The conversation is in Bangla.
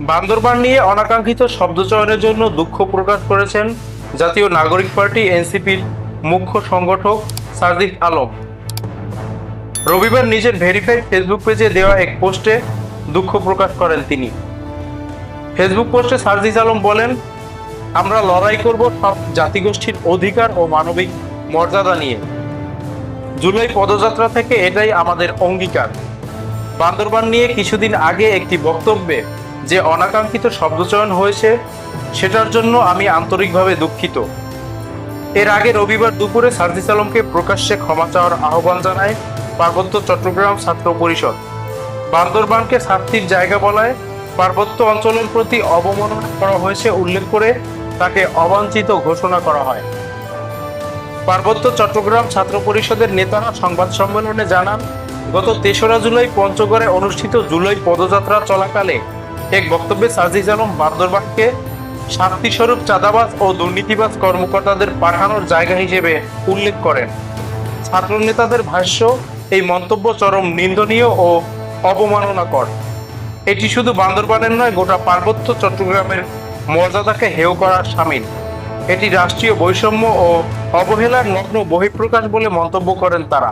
বান্দরবান নিয়ে অনাকাঙ্ক্ষিত শব্দচয়নের জন্য দুঃখ প্রকাশ করেছেন জাতীয় নাগরিক পার্টি এনসিপির মুখ্য সংগঠক সাজিদ আলম। রবিবার নিজের ভেরিফাইড ফেসবুক পেজে দেওয়া এক পোস্টে দুঃখ প্রকাশ করেন তিনি। ফেসবুক পোস্টে সার্জিস আলম বলেন, আমরা লড়াই করব সব জাতিগোষ্ঠীর অধিকার ও মানবিক মর্যাদা নিয়ে। জুলাই পদযাত্রা থেকে এটাই আমাদের অঙ্গীকার। বান্দরবান নিয়ে কিছুদিন আগে একটি বক্তব্যে যে অনাকাঙ্ক্ষিত শব্দচয়ন হয়েছে, সেটার জন্য আমি আন্তরিকভাবে দুঃখিত। এর আগে রবিবার দুপুরে সার্জিস আলমকে প্রকাশ্যে ক্ষমা চাওয়ার আহ্বান জানায় পার্বত্য চট্টগ্রাম ছাত্র পরিষদ। বান্দরবানকে শাস্তির জায়গা বলায় পার্বত্য অঞ্চলের প্রতি অবমাননা করা হয়েছে উল্লেখ করে তাকে অবাঞ্ছিত ঘোষণা করা হয়। পার্বত্য চট্টগ্রাম ছাত্র পরিষদের নেতারা সংবাদ সম্মেলনে জানান, গত তেসরা জুলাই পঞ্চগড়ে অনুষ্ঠিত জুলাই পদযাত্রা চলাকালে এক বক্তব্যে সাজিজ আলম বান্দরবানকে শান্তিস্বরূপ চাঁদাবাজ ও দুর্নীতিবাজ কর্মকর্তাদের পাঠানোর জায়গা হিসেবে উল্লেখ করেন। ছাত্র নেতাদের ভাষ্য, এই মন্তব্য চরম নিন্দনীয় ও অবমাননাকর। এটি শুধু বান্দরবানের নয়, গোটা পার্বত্য চট্টগ্রামের মর্যাদাকে হেয় করার সামিল। এটি রাষ্ট্রীয় বৈষম্য ও অবহেলার নগ্ন বহিঃপ্রকাশ বলে মন্তব্য করেন তারা।